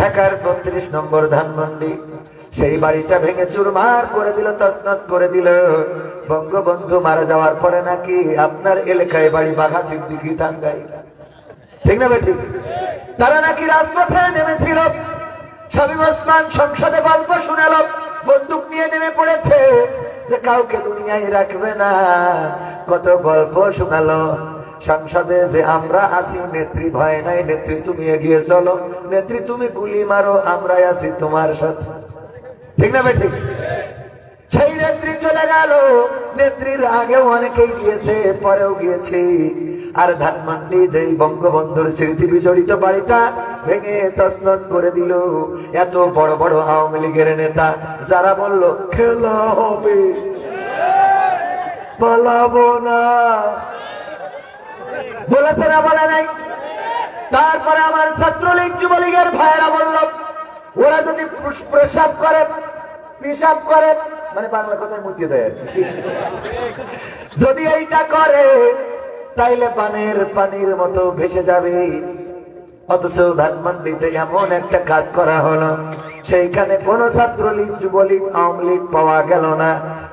ঢাকার বত্রিশ নম্বর ধানমন্ডি। সেই বাড়িটা ভেঙে চুরমার করে দিল তসনস করে দিল। বঙ্গবন্ধু মারা যাওয়ার পরে নাকি আপনার এলাকায় বাড়ি বাঘা সিদ্দিকি টাঙ্গাই ঠিক না ঠিক তারা নাকি রাজপথে নেমেছিল। শামীম ওসমান সংসদে গল্প শোনালো। বন্দুক নিয়ে নেমে পড়েছে যে কাউকে দুনিয়ায় রাখবে না। কত গল্প শোনালো। সংসদে যে আমরা আছি, নেত্রী ভয় নাই, নেত্রী তুমি এগিয়ে চলো। নেত্রী, তুমি গুলি মারো, আমরাই আছি তোমার সাথে। ঠিক না ঠিক সেই নেত্রী চলে গেল। নেত্রীর আগেও অনেকেই গিয়েছে, পরেও গিয়েছে। আর ধানমন্ডি যেই বঙ্গবন্ধুর স্মৃতি বিজড়িত বাড়িটা ভেঙে তছনছ করে দিল। এত বড় বড় আওয়ামী লীগের নেতা, যারা বলল, খেলা হবে। পালাবো না। বলেছে না বলে নাই। তারপরে আমার ছাত্রলীগ যুবলীগের ভাইয়েরা বলল, ওরা যদি প্রসাব করে পিসাব করে মানে বাংলা কথায় মুতিয়ে দেয় যদি এইটা করে, তাইলে পানের পানির মতো ভেসে যাবে। অথচ ধানমন্ডিতে এমন একটা কাজ করা হলো, সেইখানে কোন ছাত্রলীগ, যুবলীগ, আওয়ামী লীগ পাওয়া গেল না।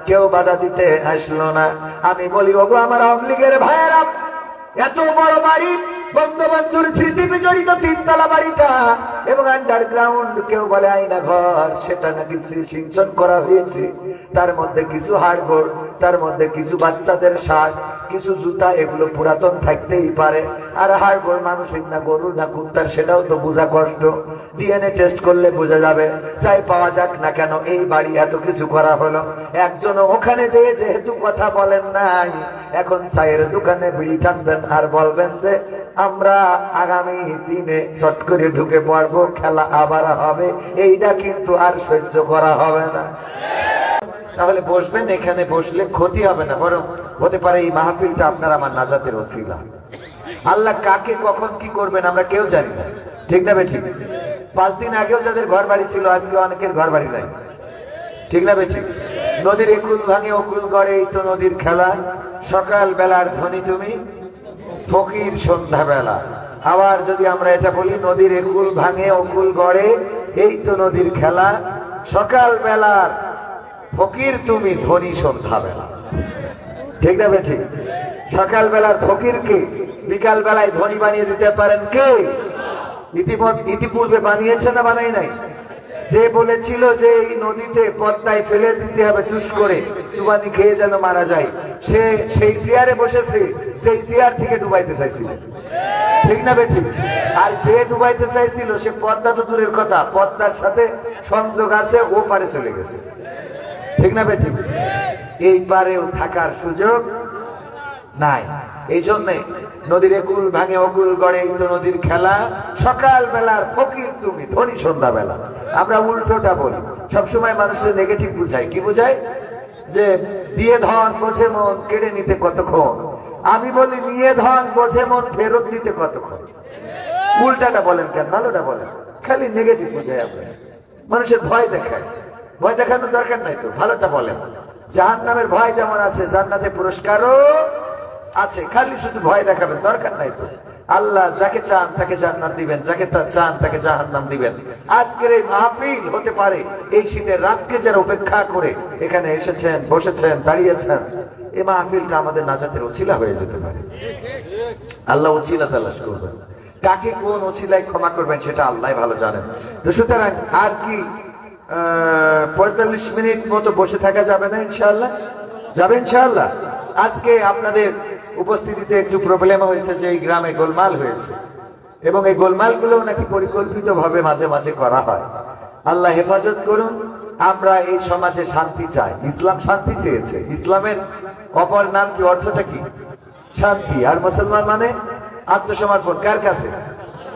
কেউ বাধা দিতে আসলো না। আমি বলি, ওগো আমার আওয়ামী লীগের ভাইয়েরা এত বড় বাড়ি বঙ্গবন্ধুর স্মৃতি বিজড়িত তিনতলা বাড়িটা এবং আন্ডারগ্রাউন্ড কেউ বলে আইনা ঘর, সেটা নাকি সিঞ্চন করা হয়েছে। তার মধ্যে কিছু হাড়গোড় তার মধ্যে কিছু বাচ্চাদের শ্বাস কিছু জুতা, এগুলো পুরাতন থাকতেই পারে। আর হাড়গোড় মানুষের না গরুর না কুত্তার, সেটাও তো বোঝা কষ্ট। ডিএনএ টেস্ট করলে বোঝা যাবে চাই পাওয়া যাক না কেন এই বাড়ি এত কিছু করা হলো। একজন ওখানে যেয়ে যেহেতু কথা বলেন নাই, এখন চায়ের দোকানে বিড়ি টানবেন আর বলবেন যে আমরা আগামী দিনে চট করে ঢুকে পড়ব, খেলা আবার হবে। এইটা কিন্তু আর সহ্য করা হবে না। তাহলে বসবেন, এখানে বসলে ক্ষতি হবে না, বরং হতে পারে এই মাহফিলটা আপনার আমার নাজাতের ওসিলা। আল্লাহ কাকে, কখন, কি করবেন আমরা কেউ জানি না। ঠিক না ঠিক পাঁচ দিন আগেও যাদের ঘর বাড়ি ছিল, আজকে অনেকের ঘর বাড়ি নাই। ঠিক না বেঠিক? নদীর একুল ভাঙে অকুল গড়ে এই তো নদীর খেলা। সকাল বেলার ধ্বনি তুমি ফকির সন্ধ্যাবেলা। আবার যদি আমরা এটা বলি, নদীর একুল ভাঙে অকুল গড়ে, এই তো নদীর খেলা। সকাল বেলার ফকির তুমি ধনী সন্ধ্যা বেলা ঠিক না বেঠিক সকাল বেলার ফকিরকে বিকাল বেলায় ধনী বানিয়ে দিতে পারেন কে? ইতিপূর্বে বানিয়েছে না বানাই নাই? যে বলেছিল যে এই নদীতে পদ্মায় ফেলে দিতে হবে, টুস করে সুবানি খেয়ে যেন মারা যায়। সে সেই চেয়ারে বসেছে, সেই চেয়ার থেকে ডুবাইতে চাইছিল। ঠিক না বেঠিক? আর যে ডুবাইতে চাইছিল, সে পদ্মা তো দূরের কথা, পদ্মার সাথে সংযোগ আছে, ও পারে চলে গেছে। ঠিক না বেঠিক? এই পারেও থাকার সুযোগ নাই। এই জন্যে নদীর একুল ভাঙে অকুল গড়ে তো নদীর খেলা। সকাল বেলার ফকির তুমি, ধনী সন্ধ্যা বেলা আমরা উল্টোটা বলি। সবসময় মানুষের নেগেটিভ বুঝাই। কি বুঝাই? যে দিয়ে ধন, বোঝে মন, কেড়ে নিতে কতক্ষণ? আমি বলি, নিয়ে ধন, বোঝে মন, ফেরত নিতে কতক্ষণ? উল্টাটা বলেন কেন? ভালোটা বলেন। খালি নেগেটিভ বুঝাই আপনি মানুষের ভয় দেখায়। ভয় দেখানোর দরকার নাই তো। ভালোটা বলেন। জাহান নামের ভয় যেমন আছে, জান্নাতে পুরস্কারও আছে, খালি শুধু ভয় দেখাবেন, দরকার নাই তো। আল্লাহ যাকে চান তাকে জান্নাত দিবেন, যাকে চান তাকে জাহান্নাম দিবেন। আজকের এই মাহফিল হতে পারে, এই শীতের রাতকে যারা উপেক্ষা করে এখানে এসেছেন, বসেছেন, দাঁড়িয়েছেন, এই মাহফিলটা আমাদের নাজাতের ওসিলা হয়ে যেতে পারে। আল্লাহ ওসিলা তালাশ করবেন। কাকে কোন ওসিলায় ক্ষমা করবেন সেটা আল্লাহ ভালো জানেন। তো সুতরাং আর কি পঁয়তাল্লিশ মিনিট মতো বসে থাকা যাবে না ইনশাআল্লাহ? যাবে ইনশাআল্লাহ? আজকে আপনাদের উপস্থিতিতে একটু প্রবলেম হয়েছে যে এই গ্রামে গোলমাল হয়েছে। এবং এই গোলমালগুলো নাকি পরিকল্পিত ভাবে মাঝে মাঝে করা হয়। আল্লাহ হেফাজত করুন, আমরা এই সমাজে শান্তি চাই। ইসলাম শান্তি চেয়েছে। ইসলামের অপর নাম কি, অর্থটা কি? শান্তি। আর মুসলমান মানে আত্মসমর্পণ। কার কাছে?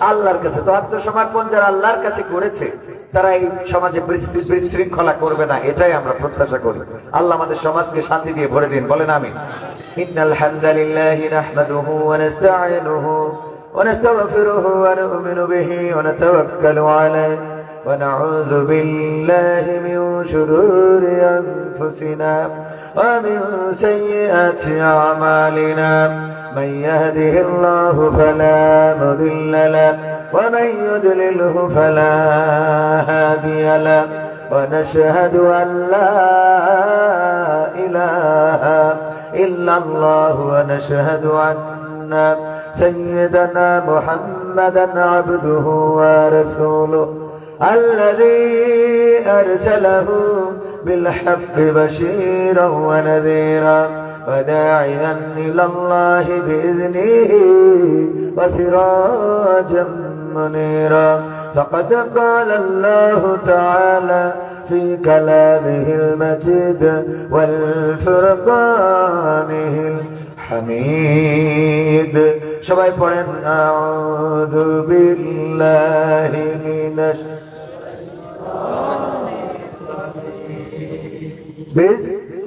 আল্লাহর কাছে, তো আত্মসমর্পণ যারা আল্লাহর কাছে করেছে, তারা এই সমাজে বিশৃঙ্খলা করবে না, এটাই আমরা প্রত্যাশা করি। আল্লাহ আমাদের সমাজকে শান্তি দিয়ে ভরে দিন, বলেন আমি ইন্নাল হামদালিল্লাহি নাহমাদুহু ওয়া নাস্তাঈনুহু ওয়া নাস্তাগফিরুহু ওয়া من يهده الله فلا مضل له ومن يضلله فلا هادي له ونشهد أن لا إله إلا الله ونشهد أن سيدنا محمدا عبده ورسوله الذي أرسله بالحق بشيرا ونذيرا. وداعيا إلى الله بإذنه وسراجا منيرا. فقد قال الله تعالى في كلامه المجيد والفرقانه الحميد. شباب قرن أعوذ بالله من الشيطان الرجيم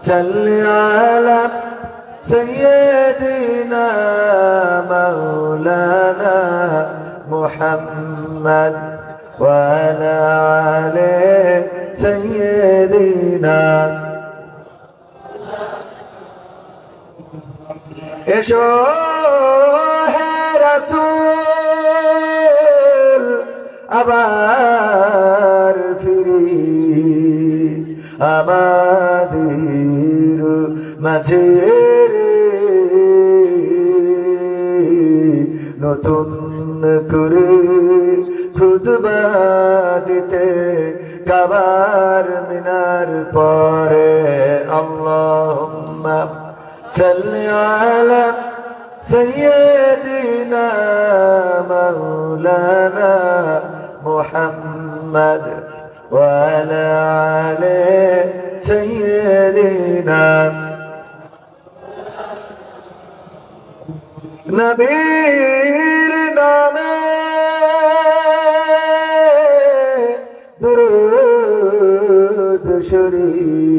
صل على سيدنا مولانا محمد وعلى آله سيدنا এসো হে রাসূল আবার ফিরি আমাদের মাঝে রে নতুন করে খুদবা দিতে কাবার মিনার পরে আল্লাহুম্মা সাল্লি আলা سيدنا مولانا محمد وعلى آله سيدنا নবীর নামে দুরুদ শরীফ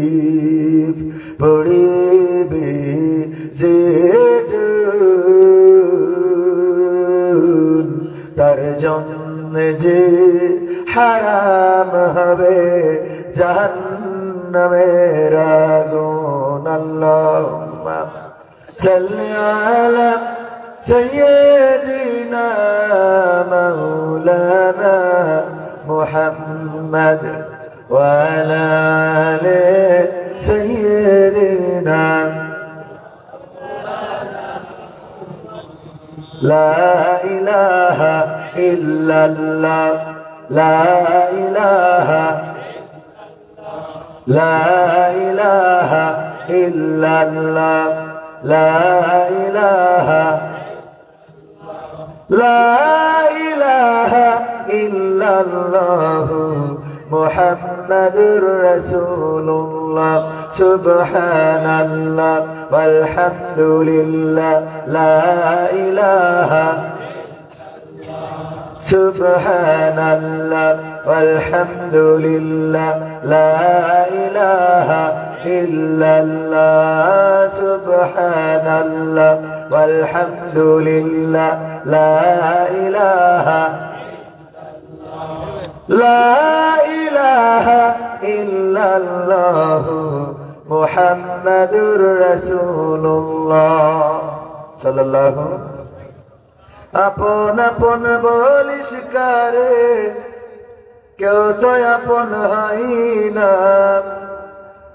الله لا إله لا إله إلا الله محمد رسول الله سبحان الله والحمد لله لا إله سبحان الله والحمد لله لا إله illallah subhanallah walhamdulillah la ilaha la ilaha illallah মুহাম্মাদুর রাসূলুল্লাহ সাল্লাল্লাহু আপন আপন বলিস কারে কেউ তো আপন হয় না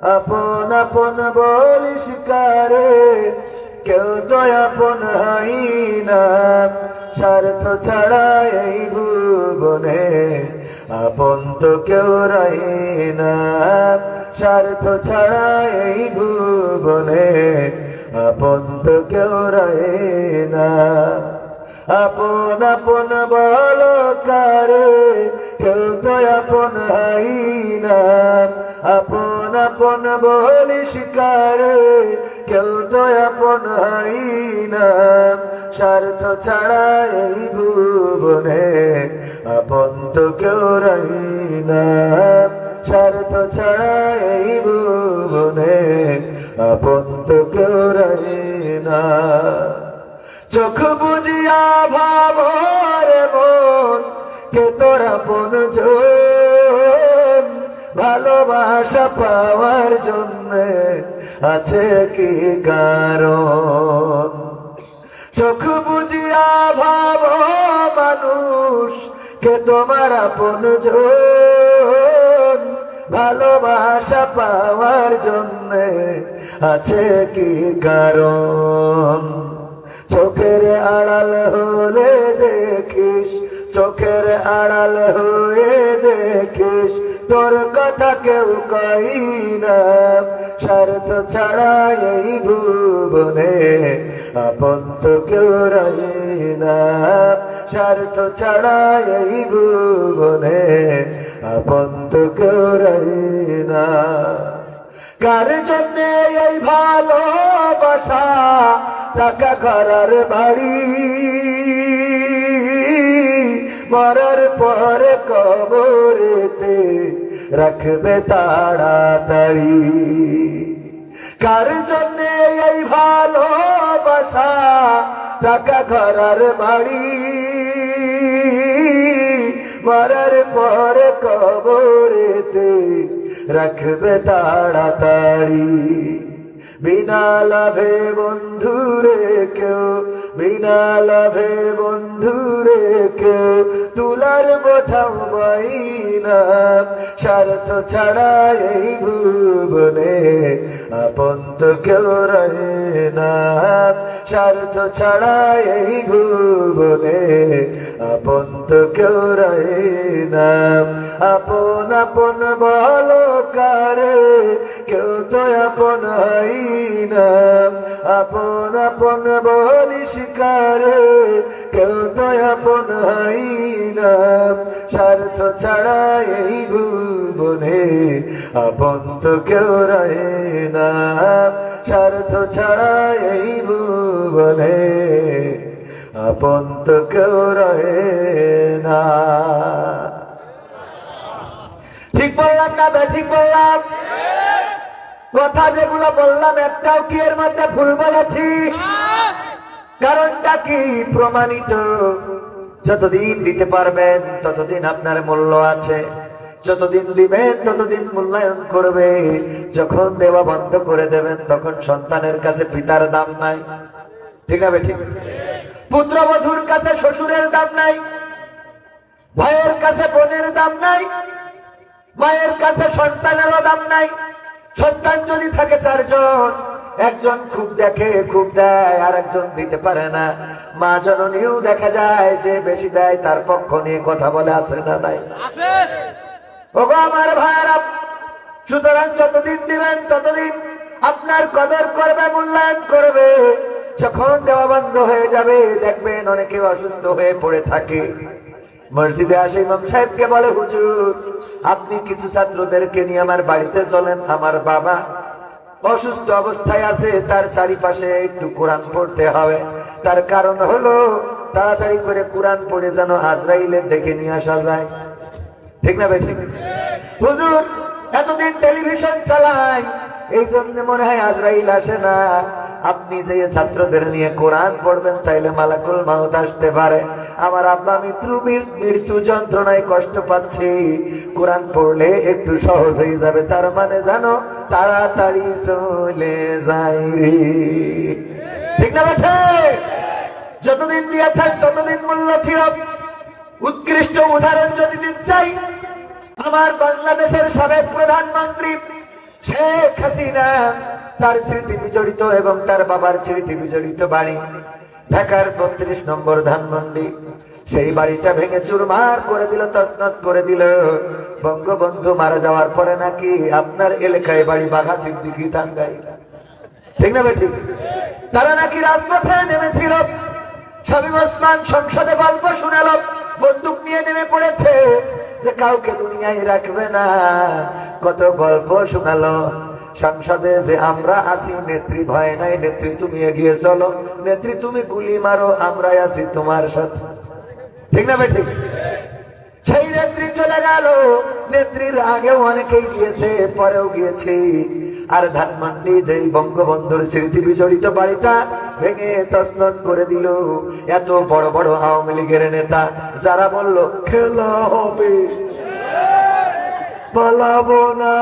আপন আপন বলিস কারে, কেউ তো আপন হয় না স্বার্থ ছাড়া এই ভুবনে আপন তো কেউ রয়ে না স্বার্থ ছাড়া এই ভুবনে আপন তো কেউ রয়ে না আপন আপন বল কারে, কেউ তো আপন হাই না। আপন আপন বলি শিকারে কেউ তো আপন হাই না। স্বার্থ ছাড়া এই ভুবনে আপন তো কেউ রই না। স্বার্থ ছাড়া এই ভুবনে আপন তো কেউ ভালোবাসা পাওয়ার জন্য আছে কি কারণ? চোখ বুঝিয়া ভাব মানুষ, কে তোমার আপন ভালোবাসা পাওয়ার জন্য আছে কি কারণ? চোখের আড়াল হলে দেখিস, চোখের আড়াল হয়ে দেখিস তোর কথা কেউ কই না। স্বার্থ ছাড়া এই ভুবনে আপন তো কেউ রই না। স্বার্থ ছাড়া এই ভুবনে আপন তো কেউ রই না। কার জন্য এই ভালোবাসা? টাকা করার বাড়ি। মরার পর কবরেতে রাখবে তাড়াতাড়ি। কার জন্য এই ভালোবাসা? টাকা করার বাড়ি। মরার পর কবরেতে রাখবে তাড়াতাড়ি। বিনা লাভে বন্ধুরে কেউ, বিনা লাভে বন্ধুরে কেউ তুলার বোঝাও না স্বার্থ ছাড়া এই ভুবনে আপন তো কেউ রহে না। স্বার্থ ছাড়া এই ভুবনে আপন তো কেউ রহে না। আপন আপন বলো কারে, কেউ তো আপন হই না। আপন আপন বলি শিকারে কেউ তো আপন হই না। স্বার্থ ছাড়া এই ভুবনে আপন তো কেউ রহে না। স্বার্থ ছাড়া এই ভুবনে আপন তো কেউ রহে না। ঠিক বললাম না ঠিক বললাম? কথা যেগুলো বললাম, একটাও কি এর মধ্যে ভুল বলেছি? কারণটা কি? প্রমাণিত। যতদিন দিতে পারবেন, ততদিন আপনার মূল্য আছে। যতদিন দিবেন, ততদিন মূল্যায়ন করবে। যখন দেওয়া বন্ধ করে দেবেন, তখন সন্তানের কাছে পিতার দাম নাই। ঠিক আছে ঠিক পুত্রবধূর কাছে শ্বশুরের দাম নাই ভাইয়ের কাছে বোনের দাম নাই মায়ের কাছে সন্তানেরও দাম নাই। সন্তান যদি থাকে চারজন একজন খুব দেখে খুব দেয় আর একজন দিতে পারে না। মা জননীও দেখা যায় যে বেশি দেয় তার পক্ষ নিয়ে কথা বলে আছে না নাই? ওগো আমার ভাইয়েরা সুতরাং যতদিন দিবেন ততদিন আপনার কদর করবে মূল্যায়ন করবে। যখন দেওয়া বন্ধ হয়ে যাবে, দেখবেন অনেকে অসুস্থ হয়ে পড়ে থাকে। মসজিদে আসে ইমাম সাহেবকে বলে, হুজুর, আপনি কিছু ছাত্রদেরকে নিয়ে আমার বাড়িতে চলেন। আমার বাবা অসুস্থ অবস্থায় আছে, তার চারিপাশে একটু কোরআন পড়তে হবে। তার কারণ হলো, তাড়াতাড়ি করে কোরআন পড়ে যেন আজরাইলের ডেকে নিয়ে আসা যায়। ঠিক না ভাই ঠিক হুজুর, এতদিন টেলিভিশন চালাই এই জন্য মনে হয় আজরাইল আসে না। আপনি যে ছাত্রদের নিয়ে কোরআন পড়বেন, তাইলে মালাকুল মাহুত আসতে পারে। আমার আব্বা মৃত্যু মৃত্যু যন্ত্রণায় কষ্ট পাচ্ছি। কোরআন পড়লে একটু সহজ হয়ে যাবে। তার মানে জানো, তাড়াতাড়ি চলে যাই ঠিক না যতদিন দিয়েছেন, ততদিন মূল্য ছিল। উৎকৃষ্ট উদাহরণ যদি দিন চাই। আমার বাংলাদেশের সাবেক প্রধানমন্ত্রী শেখ হাসিনা তার স্মৃতি বিজড়িত এবং তার বাবার স্মৃতি বিজড়িত বাড়ি ঢাকার বত্রিশ নম্বর ধানমন্ডি। সেই বাড়িটা ভেঙে চুরমার করে দিল তসনস করে দিল। বঙ্গবন্ধু মারা যাওয়ার পরে নাকি আপনার এলাকায় বাড়ি বাঘা সিদ্দিকি টাঙ্গাই ঠিক না ঠিক তারা নাকি রাজপথে নেমেছিল। ওসমান সংসদে গল্প শোনালো, বন্দুক নিয়ে নেমে পড়েছে। যে কাউকে দুনিয়ায় রাখবে না। কত গল্প শোনালো। সংসদে যে আমরা আছি, নেত্রী ভয় নাই, নেত্রী তুমি এগিয়ে চলো। নেত্রী তুমি গুলি মারো, আমরাই আছি তোমার সাথে। ঠিক না ভাই ঠিক সেই নেত্রী চলে গেল। নেত্রীর আগেও অনেকেই গিয়েছে, পরেও গিয়েছে। আর ধানমান্ডি যেই বঙ্গবন্ধুর স্মৃতি বিজড়িত বাড়িটা ভেঙে তছনছ করে দিল। এত বড় বড় আওয়ামী লীগের নেতা, যারা বলল, খেলা হবে। পালাবো না।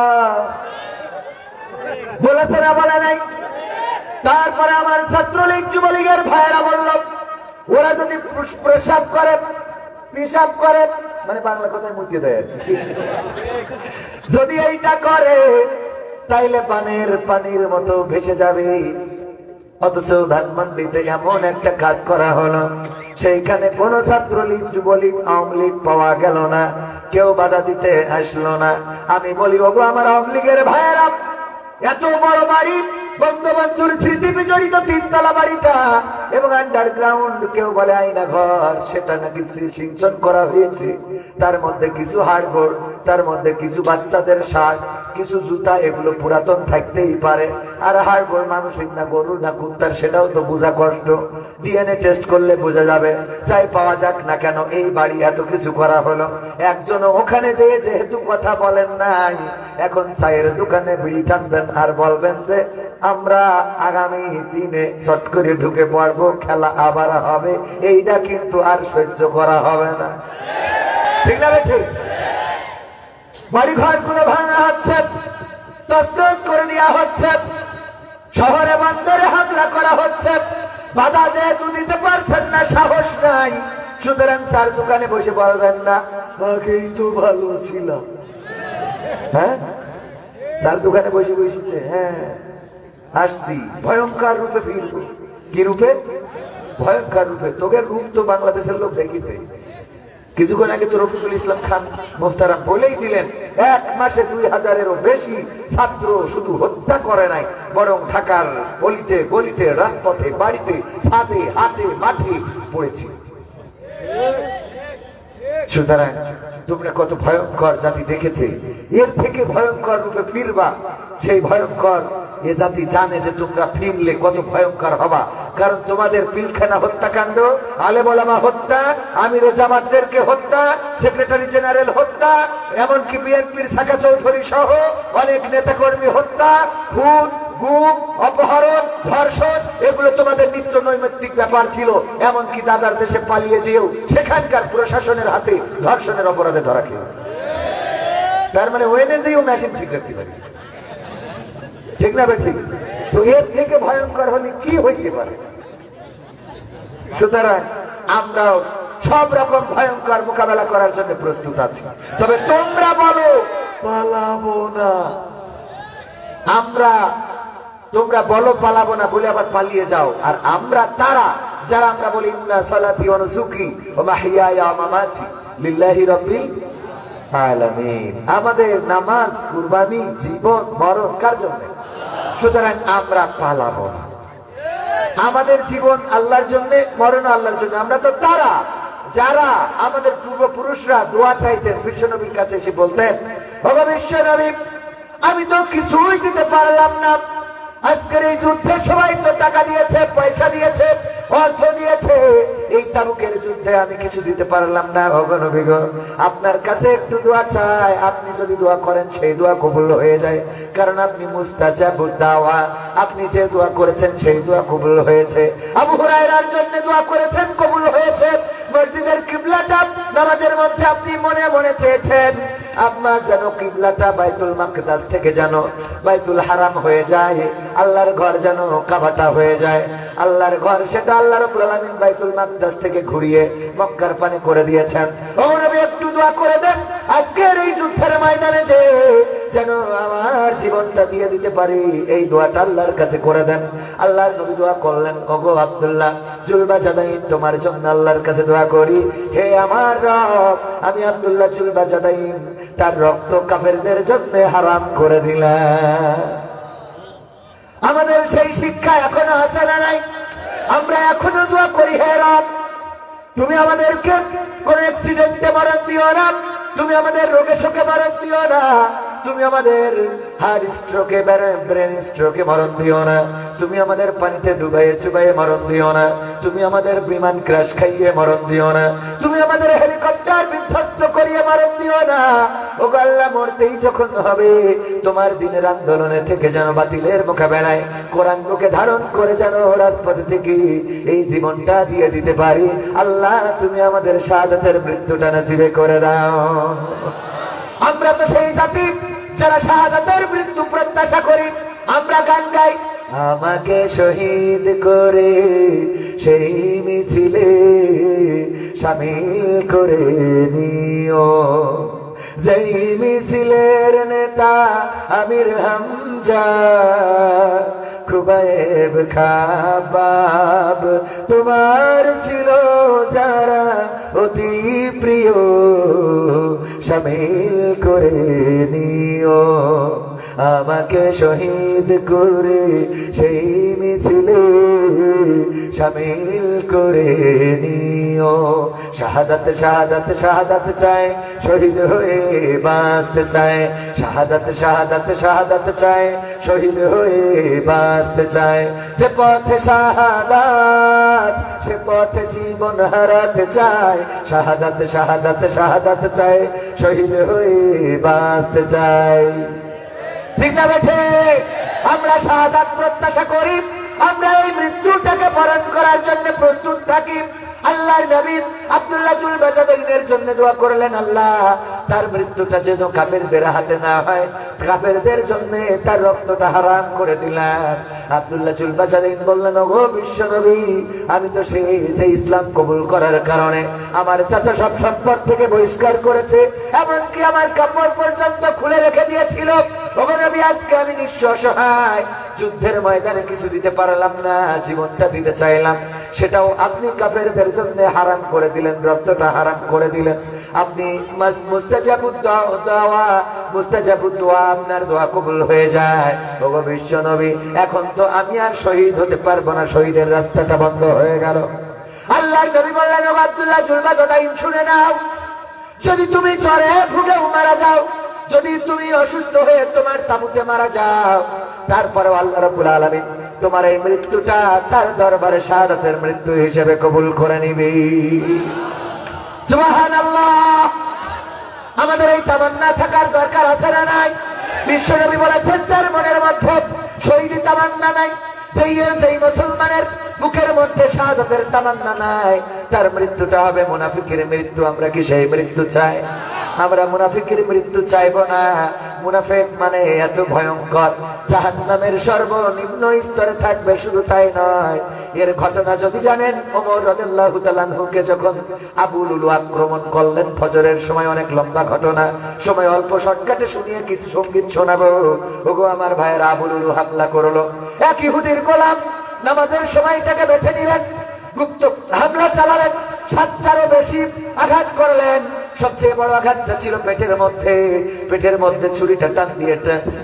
বলেছে না, বলে নাই। তারপরে আমার ছাত্রলীগ যুবলীগের ভাইয়েরা বলল, ওরা যদি প্রসাব করে পিসাব করে মানে বাংলা কথায় মুখে দেয় যদি এইটা করে, তাইলে পানের পানির মতো ভেসে যাবে। অথচ ধানমন্ডিতে এমন একটা কাজ করা হলো। সেইখানে কোন ছাত্রলীগ, যুবলীগ আওয়ামী লীগ পাওয়া গেল না। কেউ বাধা দিতে আসলো না। আমি বলি, ওগো আমার আওয়ামী লীগের ভাইয়েরা, এত বড় বাড়ি, বঙ্গবন্ধুর স্মৃতি বিজড়িত তিনতলা বাড়িটা এবং আন্ডারগ্রাউন্ড কেউ বলে আইনা ঘর সেটা নাকি সিংচন করা হয়েছে। তার মধ্যে কিছু হাড়গোড় তার মধ্যে কিছু বাচ্চাদের শাক কিছু জুতা এগুলো পুরাতন থাকতেই পারে। আর হাড়গোড় মানুষের না গরুর না কুত্তার, সেটাও তো বোঝা কষ্ট। ডিএনএ টেস্ট করলে বোঝা যাবে চাই পাওয়া যাক না কেন এই বাড়ি এত কিছু করা হলো। একজন ওখানে যেয়ে যেহেতু কথা বলেন নাই, এখন চায়ের দোকানে বিড়ি টানবেন আর বলবেন যে, আমরা আগামী দিনে চট করে ঢুকে পড়ব, খেলা আবার হবে, এইটা কিন্তু আর সহ্য করা হবে না। ঠিক না ঠিক? বাড়ি ঘরগুলো ভাঙা হচ্ছে তসতস করে দেওয়া হচ্ছে, শহরে বন্দরে হামলা করা হচ্ছে বাধা যেহেতু দিতে পারছেন না, সাহস নাই। সুতরাং তার দোকানে বসে বলবেন না। আগেই তো ভালো ছিলাম। হ্যাঁ? তার দোকানে বসে বসিতে হ্যাঁ। আসছি, ভয়ঙ্কর রূপে ফিরবো। কি রূপে? ভয়ঙ্কর রূপে। তোকে রূপ তো বাংলাদেশের লোক দেখেছে। কিছুক্ষণ আগে তো রফিকুল ইসলাম খান মোহতারাম বলেই দিলেন, এক মাসে দুই হাজারেরও বেশি ছাত্র শুধু হত্যা করে নাই, বরং ঢাকার গলিতে গলিতে, রাজপথে, বাড়িতে, ছাদে, হাটে, মাঠে পড়েছে। সুতরাং তোমরা কত ভয়ঙ্কর জাতি দেখেছে, এর থেকে ভয়ঙ্কর রূপে ফিরবা, সেই ভয়ঙ্কর এ জাতি জানে যে তোমরা ফিরলে কত ভয়ঙ্কর হবা। কারণ তোমাদের পিলখানা হত্যাকাণ্ড আলেমলামা হত্যা, আমিরে জামাতদেরকে হত্যা, সেক্রেটারি জেনারেল হত্যা, এমনকি বিএনপির শাখা চৌধুরী সহ অনেক নেতাকর্মী হত্যা, খুন, গুম, অপহরণ, ধর্ষণ, এগুলো তোমাদের নিত্য নৈমিত্তিক ব্যাপার ছিল। এমনকি দাদার দেশে পালিয়ে যেও সেখানকার প্রশাসনের হাতে ধর্ষণের অপরাধে ধরা খেয়েছে। তার মানে ওয়েনেজেও মেশিন ঠিক রাখতে পারি। ঠিক না বে ঠিক তো এর থেকে ভয়ঙ্কর হলে কি হইতে পারে? সুতরাং আমরাও সব রকম ভয়ঙ্কর মোকাবেলা করার জন্য প্রস্তুত আছি। তবে তোমরা বলো, পালাবো না। আমরা, তোমরা বলো পালাবো না বলে আবার পালিয়ে যাও। আর আমরা তারা, যারা আমরা বলি, ইন্না সালাতি ওয়া নুসুকি ওয়া মাহইয়ায়া ওয়া মামাতি লিল্লাহি রাব্বিল আমাদের নামাজ, কুরবানি, জীবন, মরণ কার জন্য? সুতরাং আমরা পালাবো না। আমাদের জীবন আল্লাহর জন্য, মরণ আল্লাহর জন্য। আমরা তো তারা, যারা আমাদের পূর্বপুরুষরা দোয়া চাইতেন, বিশ্বনবীর কাছে এসে বলতেন বাবা বিশ্বনবী, আমি তো কিছুই দিতে পারলাম না। আজকের এই যুদ্ধে সবাই তো টাকা দিয়েছে, পয়সা দিয়েছে, অর্থ দিয়েছে। এই তাবুকের যুদ্ধে আমি কিছু দিতে পারলাম না ভগন ভগনবিগ আপনার কাছে একটু দোয়া চাই, আপনি যদি দোয়া করেন, সেই দোয়া কবুল হয়ে যায়। কারণ আপনি মুস্তাজাবুদ দাওয়া আপনি যে দোয়া করেছেন, সেই দোয়া কবুল হয়েছে। আবু হুরায়রার জন্য দোয়া করেছেন, কবুল হয়েছে। মসজিদের কিবলাটা নামাজের মধ্যে আপনি মনে মনে চেয়েছেন আপনার যেন কিবলাটা বাইতুল মাকদাস থেকে যেন বাইতুল হারাম হয়ে যায়, আল্লাহর ঘর যেন কাবাটা হয়ে যায়। আল্লাহর ঘর সেটা আল্লাহ রব্বুল আলামিন বাইতুল মাকদাস থেকে ঘুরিয়ে মক্কার পানে করে দিয়েছেন। ও নবী, একটু দোয়া করে দেন। আজকের এই যুদ্ধের ময়দানে যে যেন আমার জীবনটা দিয়ে দিতে পারি। এই দোয়াটা আল্লাহর কাছে করে দেন। আল্লাহর নবী দোয়া করলেন, ওগো আব্দুল্লাহ, জুলবা জাদাইন, তোমার জন্য আল্লাহর কাছে দোয়া করি। হে আমার রব, আমি আব্দুল্লাহ জুলবা জাদাইন, তার রক্ত কাফেরদের জন্য হারাম করে দিলাম। আমাদের সেই শিক্ষা এখনও আছে না নাই? আমরা এখনও দোয়া করি, হে রব, তুমি আমাদেরকে কোন অ্যাক্সিডেন্টে মারণ দিও না, তুমি আমাদের রোগে শোকে মারণ দিও না। তুমি আমাদের হার্ট স্ট্রোকে ব্রেন স্ট্রোকে মরণ দিও না। তুমি আমাদের পানিতে ডুবাইয়ে চুবাইয়ে মরণ দিও না। তুমি আমাদের বিমান ক্রাশ খাইয়ে মরণ দিও না। তুমি আমাদের হেলিকপ্টার বিধ্বস্ত করিয়ে মরণ দিও না। ও আল্লাহ, মরতেই যখন হবে, তোমার দিনের আন্দোলনে থেকে যেন বাতিলের মোকাবেলায় কোরআন বুকে ধারণ করে যেন রাজপথ থেকে এই জীবনটা দিয়ে দিতে পারি। আল্লাহ, তুমি আমাদের শাহাদাতের মৃত্যুটা নসিবে করে দাও। আমরা তো সেই জাতি যারা শাহাদাতের মৃত্যু প্রত্যাশা করি, আমরা গান গাই। আমাকে শহীদ করে সেই মিছিলে সামিল করে নিও। যেই মিছিলের নেতা আমির হামজা খুবাইব খাবাব, তোমার ছিল যারা অতি প্রিয়। সামিল করে নিও। আমাকে শহীদ করে সেই মিছিলে সামিল করে নিও। শাহাদাত শাহাদাত শাহাদাত চায়, শহীদ হয়ে বাঁচতে চায়। শাহাদাত শাহাদাত শাহাদাত চায়, শহীদ হয়ে বাঁচতে চায়। যে পথে শাহাদাত, সে পথে জীবন হারাতে চায়। শাহাদাত শাহাদাত শাহাদাত চায়, শহীদ হয়ে বাঁচতে চায়। ঠিক না বেঠে আমরা শাহাদাত প্রত্যাশা করি। আমরা এই মৃত্যুটাকে বরণ করার জন্য প্রস্তুত থাকি। আল্লাহর নবীন আব্দুল্লাহ জুল জন্য দোয়া করলেন, আল্লাহ তার মৃত্যুটা যেন কাফেরদের হাতে না হয়, কাফেরদের জন্য তার রক্তটা হারাম করে দিলাম। আব্দুল্লাহ জুল বাজাদিন বললেন, ওগো বিশ্ব নবী, আমি তো সেই যে ইসলাম কবুল করার কারণে আমার চাচা সব সম্পদ থেকে বহিষ্কার করেছে, এমনকি আমার কাপড় পর্যন্ত খুলে রেখে দিয়েছিল। ওগো নবী, আজকে আমি নিঃস্ব অসহায়। যুদ্ধের ময়দানে কিছু দিতে পারলাম না, জীবনটা দিতে চাইলাম। সেটাও আপনি কাফেরদের জন্য হারাম করে দিলেন, রক্তটা হারাম করে দিলেন। আপনি আপনার দোয়া কবুল হয়ে যায়। ওগো বিশ্ব নবী এখন তো আমি আর শহীদ হতে পারব না, শহীদের রাস্তাটা বন্ধ হয়ে গেল। আল্লাহ নবী বললেন আব্দুল্লাহ জুলবা জদাইন শুনে নাও। যদি তুমি জ্বরে ভুগেও মারা যাও, যদি তুমি অসুস্থ হয়ে তোমার তাবুতে মারা যাও তারপরে আল্লাহ রবুল আলমিন তোমার এই মৃত্যুটা তার দরবারে শাহাদাতের মৃত্যু হিসেবে কবুল করে নিবি। সুবহানাল্লাহ। আমাদের এই তামান্না থাকার দরকার আছে না নাই? বিশ্বনবী বলেছেন, যার মনের মধ্যে শহীদি তামান্না নাই, যেই যেই মুসলমানের মুখের মধ্যে শাহাদাতের তামান্না নাই, তার মৃত্যুটা হবে মুনাফিকের মৃত্যু, আমরা কি সেই মৃত্যু চাই? আমরা মুনাফিকের মৃত্যু চাইব না। মুনাফিক মানে এত ভয়ঙ্কর। জাহান নামের সর্বনিম্ন স্তরে থাকবে শুধু তাই নয়। এর ঘটনা যদি জানেন, ওমর তাআলাকে যখন আবু লুলু আক্রমণ করলেন, ফজরের সময় অনেক লম্বা ঘটনা। সময় অল্প শর্টকাটে শুনিয়ে কিছু সংগীত শোনাবো। ওগো আমার ভাইয়ের, আবু লুলু হামলা করল। এক ইহুদির গোলাম নামাজের সময়টাকে বেছে নিলেন, গুপ্ত হামলা চালালেন, সাতটারও বেশি আঘাত করলেন। সবচেয়ে বড় আঘাতটা ছিল পেটের মধ্যে। পেটের মধ্যে ছুরিটা টান দিয়ে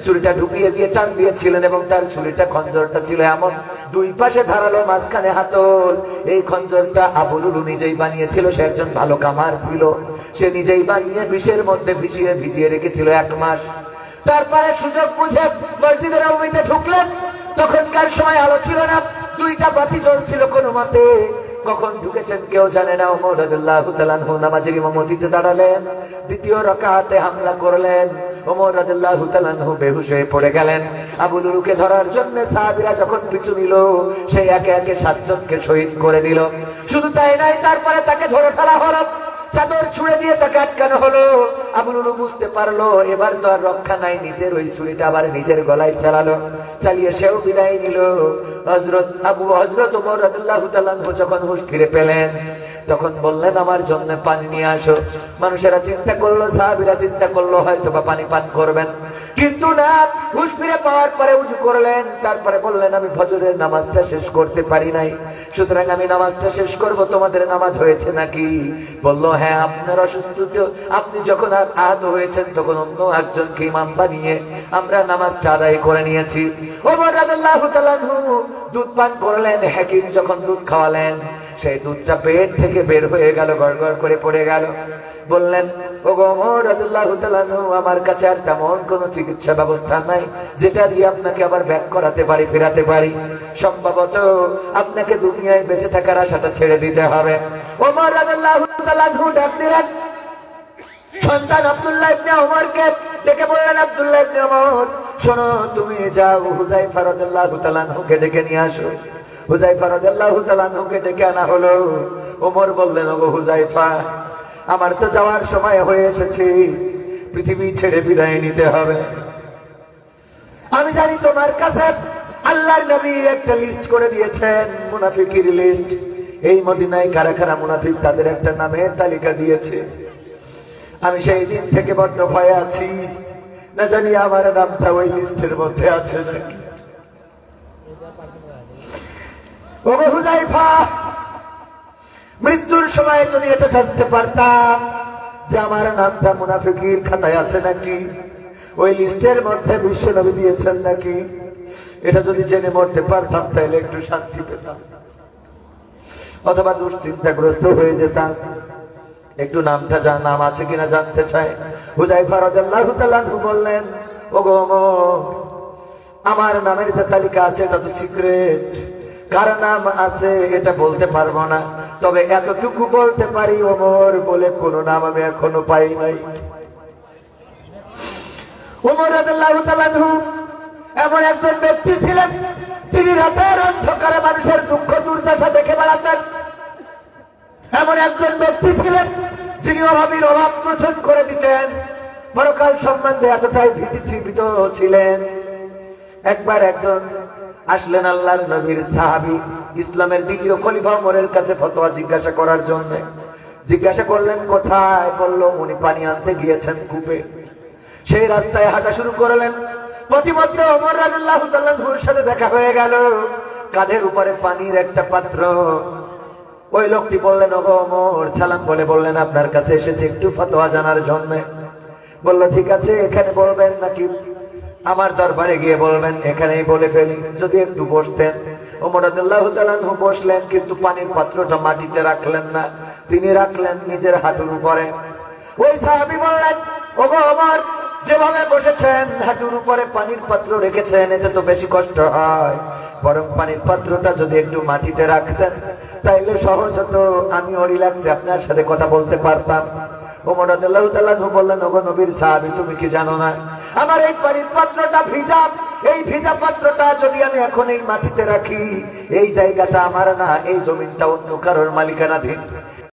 ছুরিটা ঢুকিয়ে দিয়ে টান দিয়েছিলেন এবং তার ছুরিটা খঞ্জরটা ছিল এমন। দুই পাশে ধারালো মাঝখানে হাতল। এই খঞ্জরটা আবুলুলু নিজেই বানিয়েছিল, সে একজন ভালো কামার ছিল। সে নিজেই বানিয়ে বিষের মধ্যে ভিজিয়ে ভিজিয়ে রেখেছিল এক মাস। তারপরে সুযোগ বুঝে মসজিদের অবৈতে ঢুকলেন। তখনকার সময় আলো ছিল না। দুইটা বাতি জ্বলছিল কোনো মতে। কখন ঢুকেছেন কেউ জানে না। ওমর রাদিয়াল্লাহু তাআলা নামাজের ইমামতিতে দাঁড়ালেন, দ্বিতীয় রাকাতে হামলা করলেন। ওমর তাআলা আনহু বেহুশ হয়ে পড়ে গেলেন। আবু ধরার জন্য সাহাবীরা যখন পিছু নিল সেই একে একে সাতজনকে শহীদ করে দিল। শুধু তাই নাই তারপরে তাকে ধরে ফেলা হলো। চাদর ছুঁড়ে দিয়ে তাকে আটকানো হলো। আবুলুলু বুঝতে পারল, এবার তো আর রক্ষা নাই নিজের, ওই ছুরিটা আবার নিজের গলায় চালালো। চালিয়ে সেও বিদায় নিল। হজরত আবু হজরত ওমর রাদিয়াল্লাহু তাআলা যখন হুঁশ ফিরে পেলেন, তখন বললেন, আমার জন্য পানি নিয়ে আসো। মানুষেরা চিন্তা করল, সাহাবীরা চিন্তা করল হয়তো বা পানি পান করবেন। কিন্তু না, হুঁশ ফিরে পাওয়ার পরে উজু করলেন। তারপরে বললেন, আমি ফজরের নামাজটা শেষ করতে পারি নাই। সুতরাং আমি নামাজটা শেষ করব, তোমাদের নামাজ হয়েছে নাকি? বলল হ্যাঁ আপনার অসুস্থ আপনি যখন আহত হয়েছেন, তখন অন্য একজনকে ইমাম বানিয়ে আমরা নামাজ আদায় করে নিয়েছি। দুধ পান করলেন, হাকিম যখন দুধ খাওয়ালেন, সেই দুধটা পেট থেকে বের হয়ে গেল, গড়গড় করে পড়ে গেল। বললেন আমার কাছে আর তেমন কোনো চিকিৎসা ব্যবস্থা নাই, যেটা দিয়ে আপনাকে আবার ব্যাক করাতে পারি, ফেরাতে পারি। সম্ভবত আপনাকে দুনিয়ায় বেঁচে থাকার আশাটা ছেড়ে দিতে হবে। ওমর দিলেন। সন্তান আব্দুল্লাহ ইবনে ওমরকে ডেকে বললেন, আব্দুল্লাহ ইবনে ওমর, শোনো, তুমি যাও হুজাইফা রাদিয়াল্লাহু তাআলা আনহুকে ডেকে নিয়ে আসো। হুজাইফা রাদিয়াল্লাহু তাআলা আনহুকে ডেকে আনা হলো। ওমর বললেন, ওগো হুজাইফা আমার তো যাওয়ার সময় হয়ে এসেছে। পৃথিবী ছেড়ে বিদায় নিতে হবে। আমি জানি তোমার কাছে আল্লাহর নবী একটা লিস্ট করে দিয়েছেন, মুনাফিকের লিস্ট এই মদিনায় কারা কারা মুনাফিক তাদের একটা নামের তালিকা দিয়েছে। আমি সেই দিন থেকে বড্ড ভয়ে আছি। না জানি আমার নামটা ওই লিস্টের মধ্যে আছে নাকি। ও হুজাইফা মৃত্যুর সময় যদি এটা জানতে পারতাম যে আমার নামটা মুনাফিকির খাতায় আছে নাকি, ওই লিস্টের মধ্যে বিশ্ব নবী দিয়েছেন নাকি, এটা যদি জেনে মরতে পারতাম তাহলে একটু শান্তি পেতাম। অথবা দুশ্চিন্তাগ্রস্ত হয়ে যেতাম। একটু নামটা জান, নাম আছে কিনা জানতে চাই। তাআলা আনহু বললেন ওমর আমার নামের যে তালিকা আছে এটা তো সিক্রেট। কার নাম আছে এটা বলতে পারব না। তবে এতটুকু বলতে পারি, ওমর বলে কোন নাম আমি এখনও পাই নাই। ওমর আনহু এমন একজন ব্যক্তি ছিলেন, যিনি রাতের অন্ধকারে মানুষের দুঃখ দুর্দশা দেখে বেড়াতেন। এমন একজন ব্যক্তি ছিলেন, যিনি অভাবীর অভাব মোচন করে দিতেন। পরকাল সম্বন্ধে এতটাই ভীতিভীত ছিলেন। একবার একজন আসলেন আল্লাহর নবীর সাহাবী, ইসলামের দ্বিতীয় খলিফা ওমরের কাছে ফতোয়া জিজ্ঞাসা করার জন্য। জিজ্ঞাসা করলেন, কোথায়? বলল, উনি পানি আনতে গিয়েছেন কূপে। সেই রাস্তায় হাঁটা শুরু করলেন। প্রতিমধ্যে ওমর রাদিয়াল্লাহু তাআলার সাথে দেখা হয়ে গেল। কাঁধের উপরে পানির একটা পাত্র। ওই লোকটি বললেন, ওগো ওমর সালাম বলে বললেন, আপনার কাছে এসেছে একটু ফতোয়া জানার জন্য। বলল, ঠিক আছে, এখানে বলবেন নাকি? আমার দরবারে গিয়ে বলবেন, এখানেই বলে ফেলি, যদি একটু বসতেন। ওমর রাদিয়াল্লাহু তাআলা আনহু বসলেন, কিন্তু পানির পাত্রটা মাটিতে রাখলেন না। তিনি রাখলেন নিজের হাঁটুর উপরে। ওই সাহাবী বললেন, ওগো ওমর, যেভাবে বসেছেন, হাঁটুর উপরে পানির পাত্র রেখেছেন, এতে তো বেশি কষ্ট হয়। বরং পানির পাত্রটা যদি একটু মাটিতে রাখতেন, তাইলে সহজ হতো আমি রিল্যাক্সে আপনার সাথে কথা বলতে পারতাম। বললেন নবীর তুমি কি জানো না? আমার এই ভিজা এই ভিজা পাত্রটা যদি আমি এখন এই মাটিতে রাখি, এই জায়গাটা আমার না, এই জমিনটা অন্য কারোর মালিকানাধীন।